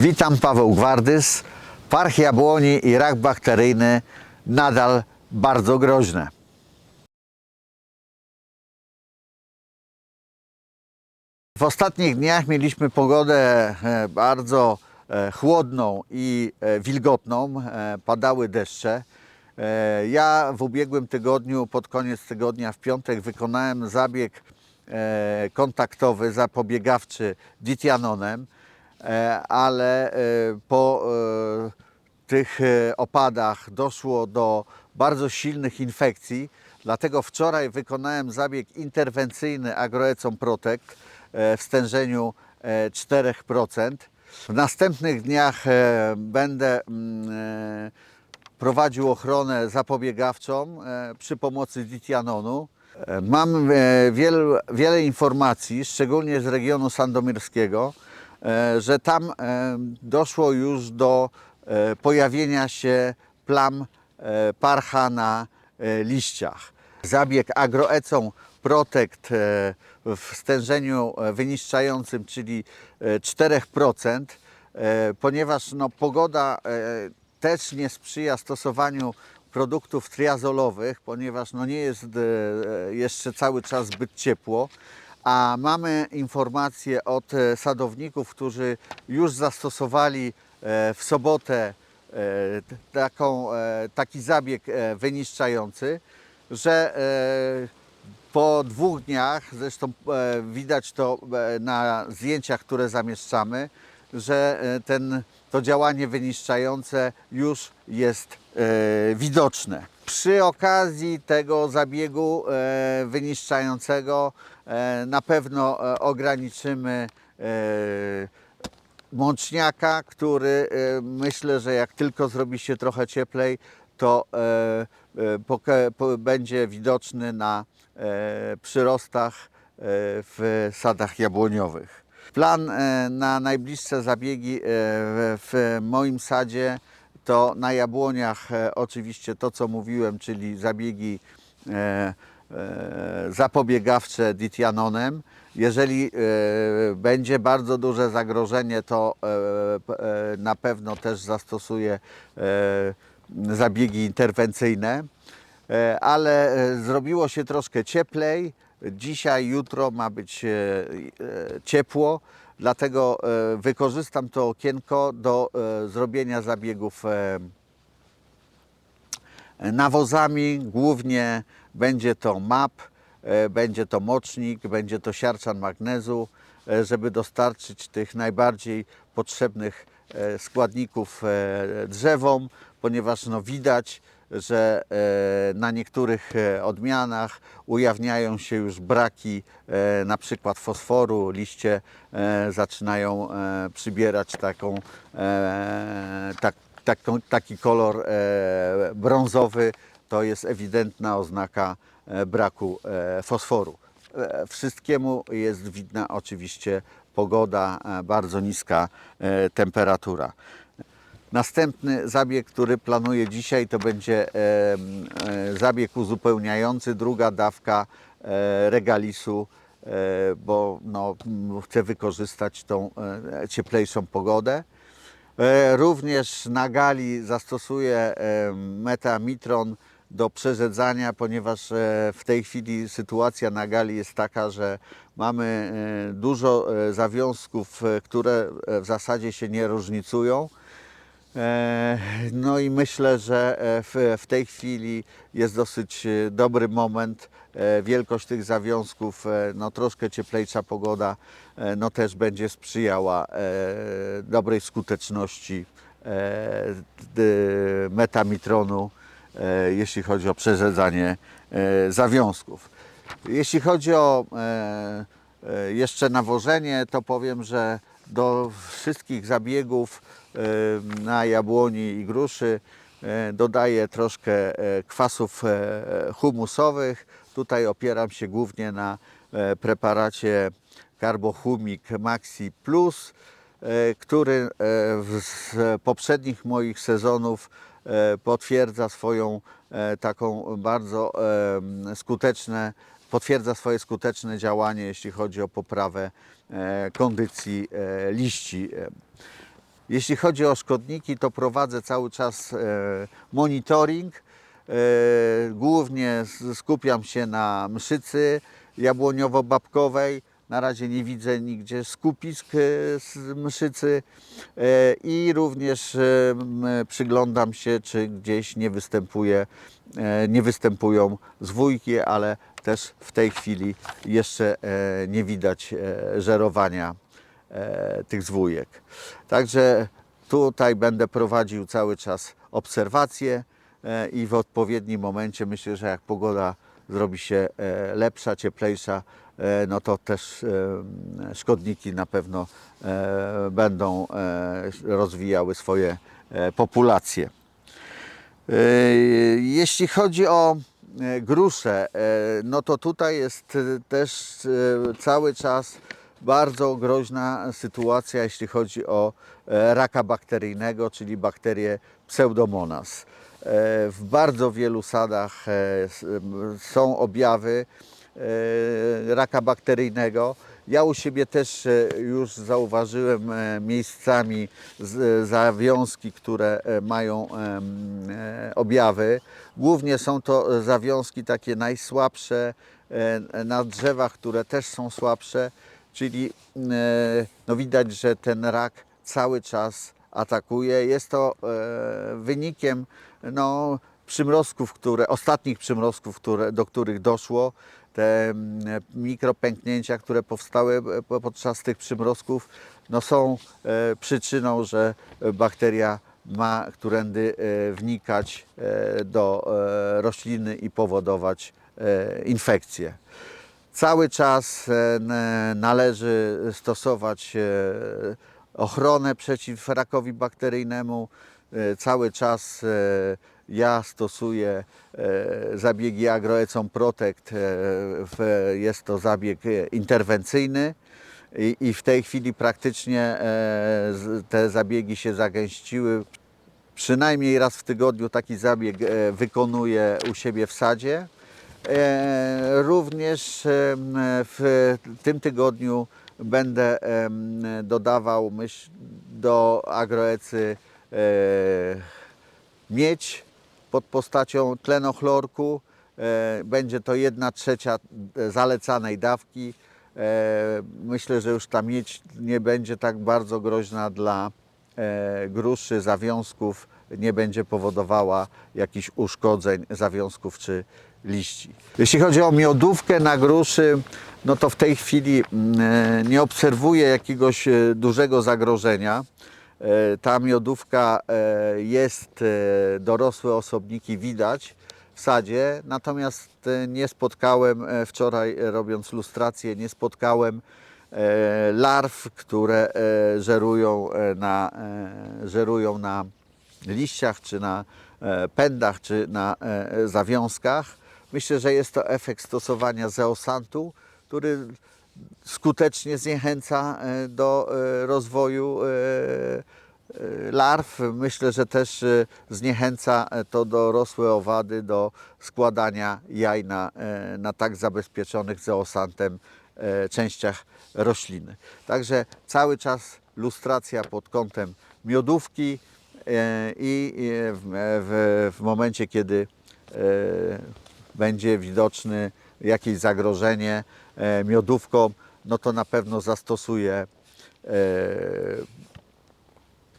Witam, Paweł Gwardys. Parch jabłoni i rak bakteryjny nadal bardzo groźne. W ostatnich dniach mieliśmy pogodę e, bardzo e, chłodną i e, wilgotną. Padały deszcze. Ja w ubiegłym tygodniu, pod koniec tygodnia, w piątek, wykonałem zabieg kontaktowy, zapobiegawczy ditianonem, ale e, po e, tych e, opadach doszło do bardzo silnych infekcji. Dlatego wczoraj wykonałem zabieg interwencyjny Agroecon Protect e, w stężeniu e, 4%. W następnych dniach e, będę mm, e, prowadził ochronę zapobiegawczą e, przy pomocy ditianonu. E, Mam e, wiele, wiele informacji, szczególnie z regionu sandomierskiego, e, że tam e, doszło już do e, pojawienia się plam e, parcha na e, liściach. Zabieg agroecą Protect e, w stężeniu e, wyniszczającym, czyli e, 4%, e, ponieważ no, pogoda e, też nie sprzyja stosowaniu produktów triazolowych, ponieważ no, nie jest e, jeszcze cały czas zbyt ciepło. A mamy informacje od e, sadowników, którzy już zastosowali e, w sobotę e, taką, taki zabieg wyniszczający, że po dwóch dniach, zresztą widać to na zdjęciach, które zamieszczamy, że ten, to działanie wyniszczające już jest widoczne. Przy okazji tego zabiegu e, wyniszczającego e, na pewno e, ograniczymy e, mączniaka, który e, myślę, że jak tylko zrobi się trochę cieplej, to e, e, będzie widoczny na e, przyrostach e, w sadach jabłoniowych. Plan e, na najbliższe zabiegi e, w moim sadzie to na jabłoniach e, oczywiście to, co mówiłem, czyli zabiegi e, e, zapobiegawcze ditianonem. Jeżeli będzie bardzo duże zagrożenie, to na pewno też zastosuję zabiegi interwencyjne. Ale zrobiło się troszkę cieplej. Dzisiaj, jutro ma być ciepło, dlatego e, wykorzystam to okienko do e, zrobienia zabiegów e, nawozami. Głównie będzie to MAP, będzie to mocznik, będzie to siarczan magnezu, żeby dostarczyć tych najbardziej potrzebnych składników drzewom, ponieważ no widać, że e, na niektórych e, odmianach ujawniają się już braki e, na przykład fosforu, liście zaczynają przybierać taką, tak, taką, taki kolor brązowy, to jest ewidentna oznaka braku fosforu. Wszystkiemu jest widna oczywiście pogoda, bardzo niska temperatura. Następny zabieg, który planuję dzisiaj, to będzie e, zabieg uzupełniający, druga dawka e, regalisu, e, bo no, chcę wykorzystać tą cieplejszą pogodę. Również na gali zastosuję metamitron do przerzedzania, ponieważ w tej chwili sytuacja na gali jest taka, że mamy dużo zawiązków, które w zasadzie się nie różnicują. E, No i myślę, że e, w, w tej chwili jest dosyć e, dobry moment. Wielkość tych zawiązków, no troszkę cieplejsza pogoda, no też będzie sprzyjała dobrej skuteczności metamitronu, jeśli chodzi o przerzedzanie zawiązków. Jeśli chodzi o jeszcze nawożenie, to powiem, że do wszystkich zabiegów na jabłoni i gruszy e, dodaję troszkę e, kwasów e, humusowych. Tutaj opieram się głównie na preparacie Carbohumik Maxi Plus, który z poprzednich moich sezonów potwierdza swoją taką bardzo skuteczne, potwierdza swoje skuteczne działanie, jeśli chodzi o poprawę kondycji liści. Jeśli chodzi o szkodniki, to prowadzę cały czas e, monitoring. E, Głównie skupiam się na mszycy jabłoniowo-babkowej. Na razie nie widzę nigdzie skupisk e, z mszycy i również przyglądam się, czy gdzieś nie występuje, nie występują zwójki, ale też w tej chwili jeszcze nie widać żerowania tych zwójek. Także tutaj będę prowadził cały czas obserwacje e, i w odpowiednim momencie myślę, że jak pogoda zrobi się e, lepsza, cieplejsza, e, no to też e, szkodniki na pewno e, będą e, rozwijały swoje e, populacje. E, Jeśli chodzi o e, gruszę, e, no to tutaj jest e, też e, cały czas bardzo groźna sytuacja, jeśli chodzi o e, raka bakteryjnego, czyli bakterię Pseudomonas. E, W bardzo wielu sadach e, są objawy raka bakteryjnego. Ja u siebie też już zauważyłem miejscami zawiązki, które mają objawy. Głównie są to zawiązki takie najsłabsze na drzewach, które też są słabsze, czyli e, no widać, że ten rak cały czas atakuje. Jest to e, wynikiem no, przymrozków, które, ostatnich przymrozków, które, do których doszło. Te mikropęknięcia, które powstały e, podczas tych przymrozków, no, są przyczyną, że bakteria ma którędy wnikać do rośliny i powodować infekcje. Cały czas e, należy stosować e, ochronę przeciw rakowi bakteryjnemu. E, Cały czas ja stosuję zabiegi Agroecon Protect. Jest to zabieg interwencyjny. I, w tej chwili praktycznie te zabiegi się zagęściły. Przynajmniej raz w tygodniu taki zabieg wykonuję u siebie w sadzie. E, Również em, w tym tygodniu będę dodawał myśl, do agroecy e, miedź pod postacią tlenochlorku. E, Będzie to jedna trzecia e, zalecanej dawki. E, Myślę, że już ta miedź nie będzie tak bardzo groźna dla e, gruszy, zawiązków, nie będzie powodowała jakichś uszkodzeń zawiązków czy liści. Jeśli chodzi o miodówkę na gruszy, no to w tej chwili mm, e, nie obserwuję jakiegoś e, dużego zagrożenia. E, Ta miodówka e, jest, e, dorosłe osobniki widać w sadzie, natomiast e, nie spotkałem e, wczoraj e, robiąc lustrację, nie spotkałem e, larw, które e, żerują e, na, e, żerują na liściach, czy na e, pędach, czy na e, zawiązkach. Myślę, że jest to efekt stosowania zeosantu, który skutecznie zniechęca e, do e, rozwoju e, e, larw. Myślę, że też e, zniechęca e, to dorosłe owady do składania jaj na, e, na tak zabezpieczonych zeosantem e, częściach rośliny. Także cały czas lustracja pod kątem miodówki e, i e, w, momencie, kiedy e, będzie widoczne jakieś zagrożenie e, miodówką, no to na pewno zastosuję e,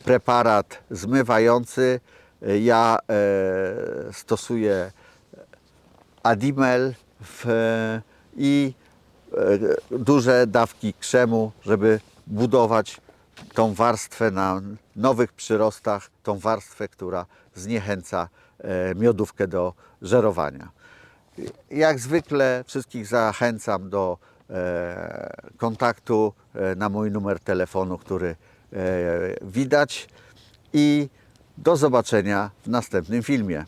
preparat zmywający. E, Ja e, stosuję Adimel w, i e, duże dawki krzemu, żeby budować tą warstwę na nowych przyrostach, tą warstwę, która zniechęca e, miodówkę do żerowania. Jak zwykle wszystkich zachęcam do e, kontaktu e, na mój numer telefonu, który e, widać i do zobaczenia w następnym filmie.